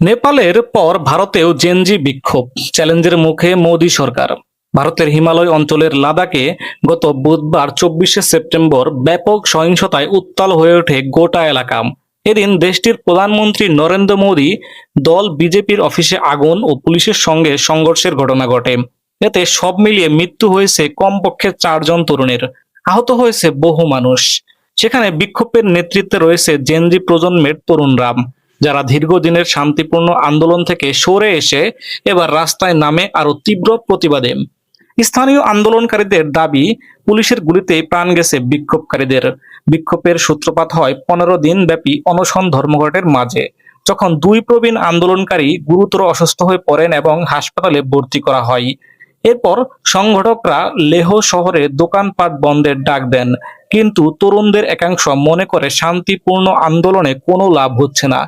নেপালের পর ভারতেও জেনজি বিক্ষোভ। চ্যালেঞ্জের মুখে মোদী সরকার। ভারতের হিমালয় অঞ্চলের লাদাখে গত বুধবার চব্বিশে সেপ্টেম্বর ব্যাপক সহিংসতায় উত্তাল হয়ে ওঠে গোটা এলাকা। এদিন দেশটির প্রধানমন্ত্রী নরেন্দ্র মোদী দল বিজেপির অফিসে আগুন ও পুলিশের সঙ্গে সংঘর্ষের ঘটনা ঘটে। এতে সব মিলিয়ে মৃত্যু হয়েছে কমপক্ষে চারজন তরুণের। আহত হয়েছে বহু মানুষ। সেখানে বিক্ষোভের নেতৃত্বে রয়েছে জেনজি প্রজন্মের তরুণরা। যারা দীর্ঘদিনের শান্তিপূর্ণ আন্দোলন থেকে সরে এসে এবার রাস্তায় নামে আরও তীব্র প্রতিবাদে। স্থানীয় আন্দোলনকারীদের দাবি, পুলিশের গুলিতে প্রাণ গেছে বিক্ষোভকারীদের। বিক্ষোভের সূত্রপাত হয় পনেরো দিন ব্যাপী অনশন ধর্মঘটের মাঝে, যখন দুই প্রবীণ আন্দোলনকারী গুরুতর অসুস্থ হয়ে পড়েন এবং হাসপাতালে ভর্তি করা হয়। এরপর সংগঠকরা লেহ শহরে দোকানপাট বন্ধের ডাক দেন, কিন্তু তরুণদের একাংশ মনে করে শান্তিপূর্ণ আন্দোলনে কোনো লাভ হচ্ছে না।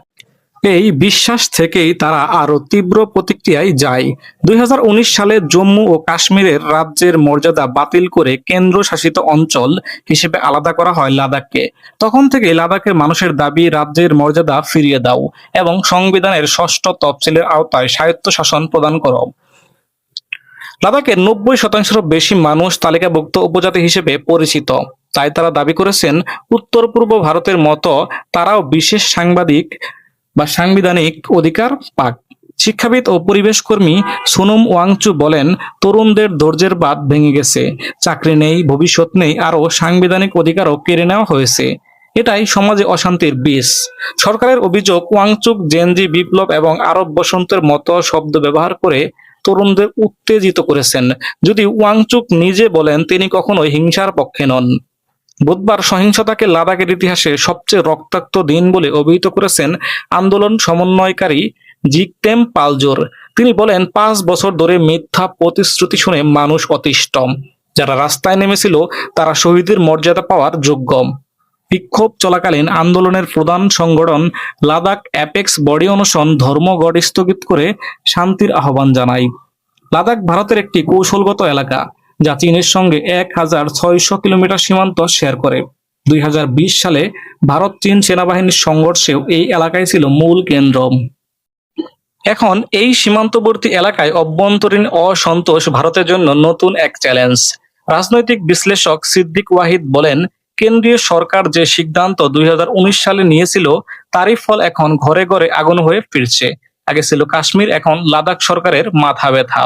এই বিশ্বাস থেকেই তারা আরও তীব্র প্রতিক্রিয়ায় যায়। দুই হাজার উনিশ সালে জম্মু ও কাশ্মীরের রাজ্যের মর্যাদা বাতিল করে কেন্দ্র শাসিত অঞ্চল হিসেবে আলাদা করা হয় লাদাখকে। তখন থেকে লাদাখের মানুষের দাবি, রাজ্যের মর্যাদা ফিরিয়ে দাও এবং সংবিধানের ষষ্ঠ তফসিলের আওতায় স্বায়ত্ত শাসন প্রদান করো। লাদাখের নব্বই শতাংশেরও বেশি মানুষ তালিকাভুক্ত উপজাতি হিসেবে পরিচিত। তাই তারা দাবি করেছেন উত্তর পূর্ব ভারতের মতো তারাও বিশেষ সাংবাদিক বা সাংবিধানিক অধিকার পাক। শিক্ষাবিদ ও পরিবেশ কর্মী সোনম ওয়াংচু বলেন, তরুণদের ধৈর্যের বাদ ভেঙে গেছে। চাকরি নেই, ভবিষ্যৎ নেই, আরও সাংবিধানিক অধিকারও কেড়ে নেওয়া হয়েছে। এটাই সমাজে অশান্তির বিষ সরকারের অভিযোগ, ওয়াংচুক, জেনজি, বিপ্লব এবং আরব বসন্তের মতো শব্দ ব্যবহার করে তরুণদের উত্তেজিত করেছেন। যদি ওয়াংচুক নিজে বলেন, তিনি কখনোই হিংসার পক্ষে নন। বুধবার সহিংসতাকে লাদাখের ইতিহাসে সবচেয়ে রক্তাক্ত দিন বলে অভিহিত করেছেন আন্দোলন সমন্বয়কারী জিকটেম পালজোর। তিনি বলেন, পাঁচ বছর ধরে মিথ্যা প্রতিশ্রুতি শুনে মানুষ অতিষ্ঠ। যারা রাস্তায় নেমেছিল, তারা শহীদের মর্যাদা পাওয়ার যোগ্য। বিক্ষোভ চলাকালীন আন্দোলনের প্রধান সংগঠন লাদাখ অ্যাপেক্স বডি অনশন ধর্মঘট স্থগিত করে শান্তির আহ্বান জানায়। লাদাখ ভারতের একটি কৌশলগত এলাকা। যা চীনের সঙ্গে এক হাজার ছয়শো কিলোমিটার সীমান্ত শেয়ার করে। দুই হাজার বিশ সালে ভারত চীন সেনাবাহিনীর সংঘর্ষেও এই এলাকায় ছিল মূল কেন্দ্র। এখন এই সীমান্তবর্তী এলাকায় অভ্যন্তরীণ অসন্তোষ ভারতের জন্য নতুন এক চ্যালেঞ্জ রাজনৈতিক বিশ্লেষক সিদ্দিক ওয়াহিদ বলেন, কেন্দ্রীয় সরকার যে সিদ্ধান্ত দুই হাজার উনিশ সালে নিয়েছিল, তারই ফল এখন ঘরে ঘরে আগুন হয়ে ফিরছে। আগে ছিল কাশ্মীর, এখন লাদাখ সরকারের মাথা ব্যথা।